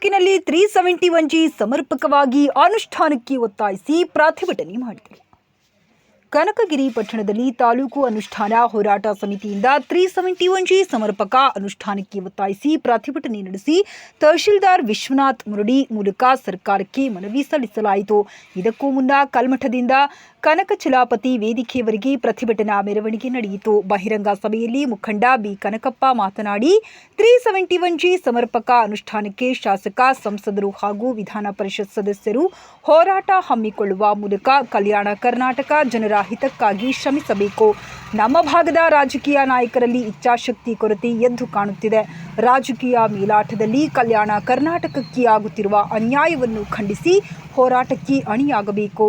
ತಾಲೂಕಿನಲ್ಲಿ three seventy one G ಸಮರ್ಪಕವಾಗಿ ಅನುಷ್ಠಾನಕ್ಕೆ ಒತ್ತಾಯಿಸಿ ಪ್ರತಿಭಟನೆ ಮಾಡಿದರು. ಕನಕಗಿರಿ ಪಟ್ಟಣದಲ್ಲಿ ತಾಲೂಕು ಅನುಷ್ಠಾನ ಹೋರಾಟ ಸಮಿತಿಯಿಂದ ತ್ರೀ ಸೆವೆಂಟಿ ಒನ್ ಜಿ ಸಮರ್ಪಕ ಅನುಷ್ಠಾನಕ್ಕೆ ಒತ್ತಾಯಿಸಿ ಪ್ರತಿಭಟನೆ ನಡೆಸಿ ತಹಶೀಲ್ದಾರ್ ವಿಶ್ವನಾಥ್ ಮುರಡಿ ಮೂಲಕ ಸರ್ಕಾರಕ್ಕೆ ಮನವಿ ಸಲ್ಲಿಸಲಾಯಿತು. ಇದಕ್ಕೂ ಮುನ್ನ ಕಲ್ಮಠದಿಂದ ಕನಕ ಚಲಾಪತಿ ವೇದಿಕೆಯವರೆಗೆ ಪ್ರತಿಭಟನಾ ಮೆರವಣಿಗೆ ನಡೆಯಿತು. ಬಹಿರಂಗ ಸಭೆಯಲ್ಲಿ ಮುಖಂಡ ಬಿ ಕನಕಪ್ಪ ಮಾತನಾಡಿ, ತ್ರೀ ಸೆವೆಂಟಿ ಒನ್ ಜಿ ಸಮರ್ಪಕ ಅನುಷ್ಠಾನಕ್ಕೆ ಶಾಸಕ, ಸಂಸದರು ಹಾಗೂ ವಿಧಾನ ಪರಿಷತ್ ಸದಸ್ಯರು ಹೋರಾಟ ಹಮ್ಮಿಕೊಳ್ಳುವ ಮೂಲಕ ಕಲ್ಯಾಣ ಕರ್ನಾಟಕ ಜನರ ಹಿತಕ್ಕಾಗಿ ಶ್ರಮಿಸಬೇಕು. ನಮ್ಮ ಭಾಗದ ರಾಜಕೀಯ ನಾಯಕರಲ್ಲಿ ಇಚ್ಛಾಶಕ್ತಿ ಕೊರತೆ ಎದ್ದು ಕಾಣುತ್ತಿದೆ. ರಾಜಕೀಯ ಮೇಲಾಟದಲ್ಲಿ ಕಲ್ಯಾಣ ಕರ್ನಾಟಕಕ್ಕೆ ಆಗುತ್ತಿರುವ ಅನ್ಯಾಯವನ್ನು ಖಂಡಿಸಿ ಹೋರಾಟಕ್ಕೆ ಅಣಿಯಾಗಬೇಕು.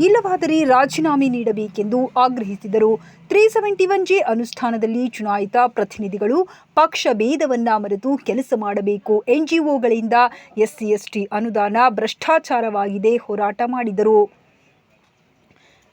ಇಲ್ಲವಾದರೆ ರಾಜೀನಾಮೆ ನೀಡಬೇಕೆಂದು ಆಗ್ರಹಿಸಿದರು. ತ್ರೀ ಸೆವೆಂಟಿ ಒನ್ ಜೆ ಅನುಷ್ಠಾನದಲ್ಲಿ ಚುನಾಯಿತ ಪ್ರತಿನಿಧಿಗಳು ಪಕ್ಷ ಭೇದವನ್ನ ಮರೆತು ಕೆಲಸ ಮಾಡಬೇಕು. ಎನ್ಜಿಒಗಳಿಂದ ಎಸ್ಸಿ, ಎಸ್ಟಿ ಅನುದಾನ ಭ್ರಷ್ಟಾಚಾರವಾಗಿದೆ ಹೋರಾಟ ಮಾಡಿದರು.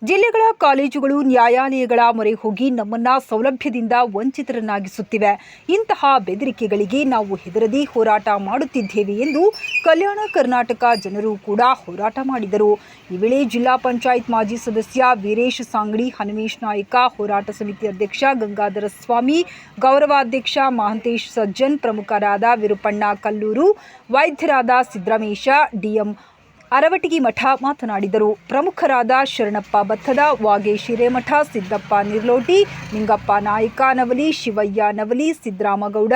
ಜಿಲ್ಲೆಗಳ ಕಾಲೇಜುಗಳು, ನ್ಯಾಯಾಲಯಗಳ ಮೊರೆ ಹೋಗಿ ನಮ್ಮನ್ನ ಸೌಲಭ್ಯದಿಂದ ವಂಚಿತರನ್ನಾಗಿಸುತ್ತಿವೆ. ಇಂತಹ ಬೆದರಿಕೆಗಳಿಗೆ ನಾವು ಹೆದರದೆ ಹೋರಾಟ ಮಾಡುತ್ತಿದ್ದೇವೆ ಎಂದು ಕಲ್ಯಾಣ ಕರ್ನಾಟಕ ಜನರು ಕೂಡ ಹೋರಾಟ ಮಾಡಿದರು. ಈ ವೇಳೆ ಜಿಲ್ಲಾ ಪಂಚಾಯತ್ ಮಾಜಿ ಸದಸ್ಯ ವೀರೇಶ್ ಸಾಂಗಡಿ ಹನುಮೇಶ್ ನಾಯಕ, ಹೋರಾಟ ಸಮಿತಿ ಅಧ್ಯಕ್ಷ ಗಂಗಾಧರ ಸ್ವಾಮಿ, ಗೌರವಾಧ್ಯಕ್ಷ ಮಹಂತೇಶ್ ಸಜ್ಜನ್ ಪ್ರಮುಖರಾದ ವಿರುಪಣ್ಣ ಕಲ್ಲೂರು, ವೈದ್ಯರಾದ ಸಿದ್ದರಾಮೇಶ, ಡಿಎಂ ಅರವಟಿಗಿ ಮಠ ಮಾತನಾಡಿದರು. ಪ್ರಮುಖರಾದ ಶರಣಪ್ಪ ಭತ್ತದ ವಾಗೇಶ್ ಹಿರೇಮಠ ಸಿದ್ದಪ್ಪ ನಿರ್ಲೋಟಿ, ನಿಂಗಪ್ಪ ನಾಯಕ ನವಲಿ, ಶಿವಯ್ಯ ನವಲಿ, ಸಿದ್ದರಾಮಗೌಡ,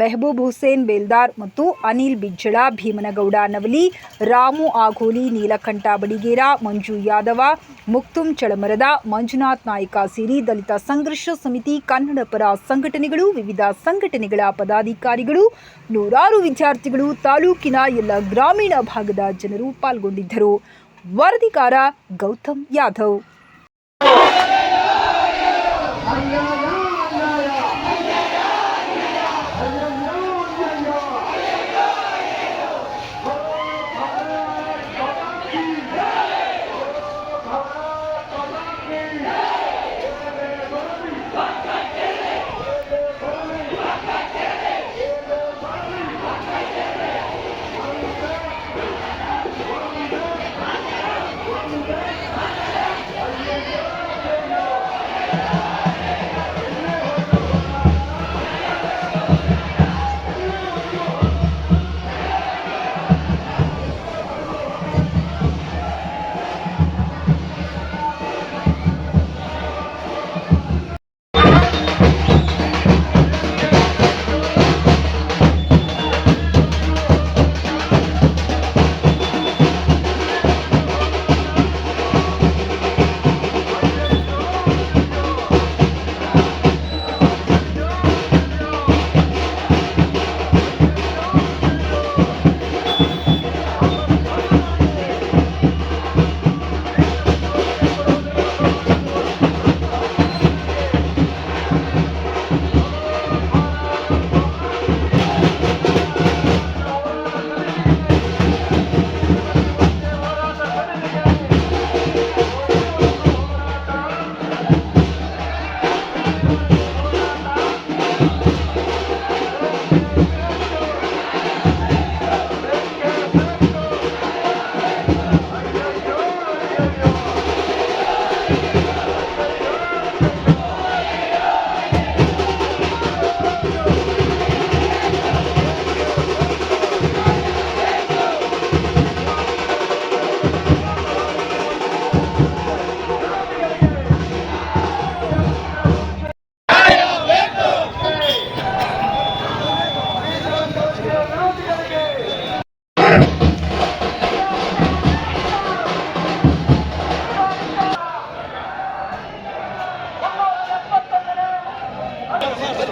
ಮೆಹಬೂಬ್ ಹುಸೇನ್ ಬೇಲ್ದಾರ್ ಮತ್ತು ಅನಿಲ್ ಬಿಜ್ಜಳ, ಭೀಮನಗೌಡ ನವಲಿ, ರಾಮು ಆಗೋಲಿ, ನೀಲಕಂಠ ಬಡಿಗೇರ, ಮಂಜು ಯಾದವ, ಮುಕ್ತುಂ ಚಳಮರದ, ಮಂಜುನಾಥ್ ನಾಯಕ ಸೇರಿ ದಲಿತ ಸಂಘರ್ಷ ಸಮಿತಿ ಕನ್ನಡ ಪರ ಸಂಘಟನೆಗಳು, ವಿವಿಧ ಸಂಘಟನೆಗಳ ಪದಾಧಿಕಾರಿಗಳು, ನೂರಾರು ವಿದ್ಯಾರ್ಥಿಗಳು, ತಾಲೂಕಿನ ಎಲ್ಲ ಗ್ರಾಮೀಣ ಭಾಗದ ಜನರು ಪಾಲ್ಗೊಂಡಿದ್ದರು. ವರದಿಗಾರ ಗೌತಮ್ ಯಾದವ್.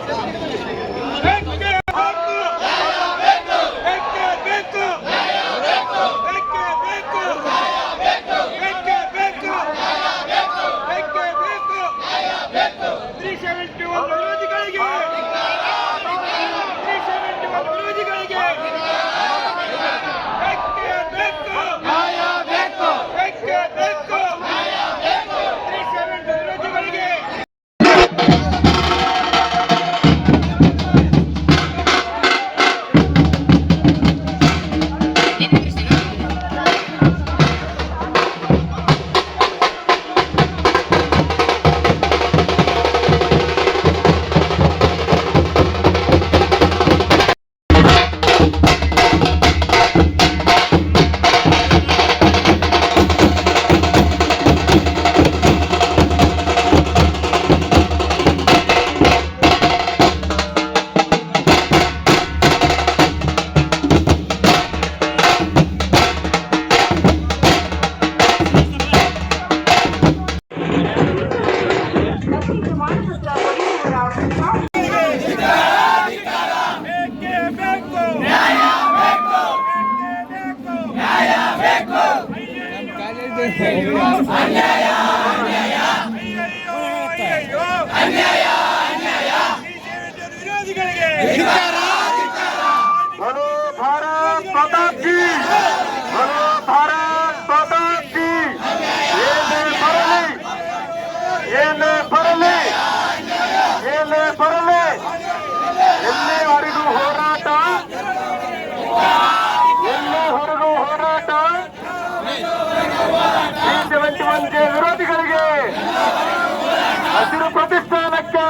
Hey! ಅನ್ಯಾಯ ಅನ್ಯಾಯ ಅನ್ಯಾಯ ವಿರೋಧಿಗಳಿಗೆ ಮನೋಭಾರ ಪ್ರತಾಪ್ ಜಿ ವಂಚುವಂತೆ ವಿರೋಧಿಗಳಿಗೆ ಹಸಿರು ಪ್ರತಿಷ್ಠಾನಕ್ಕೆ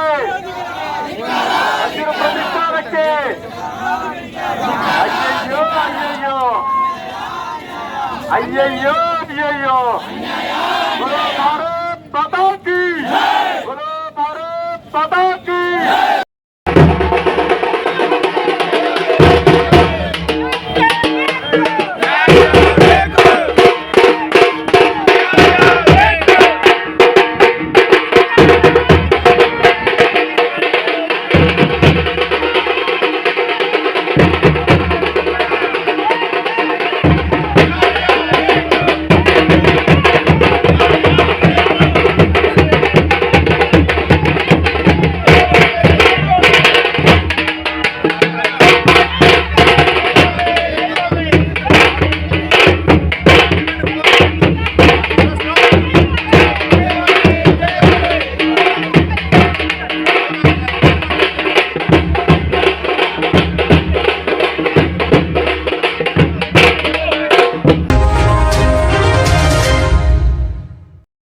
ಹಸಿರು ಪ್ರತಿಷ್ಠಾನಕ್ಕೆ. ಅಯ್ಯಯ್ಯೋ ಅಯ್ಯಯ್ಯೋ. ಅಯ್ಯಯ್ಯೋ ಅಯ್ಯಯ್ಯೋ. ಭಾರತ್ ಪಟಾಕಿ ಭಾರತ್ ಪಟಾಕಿ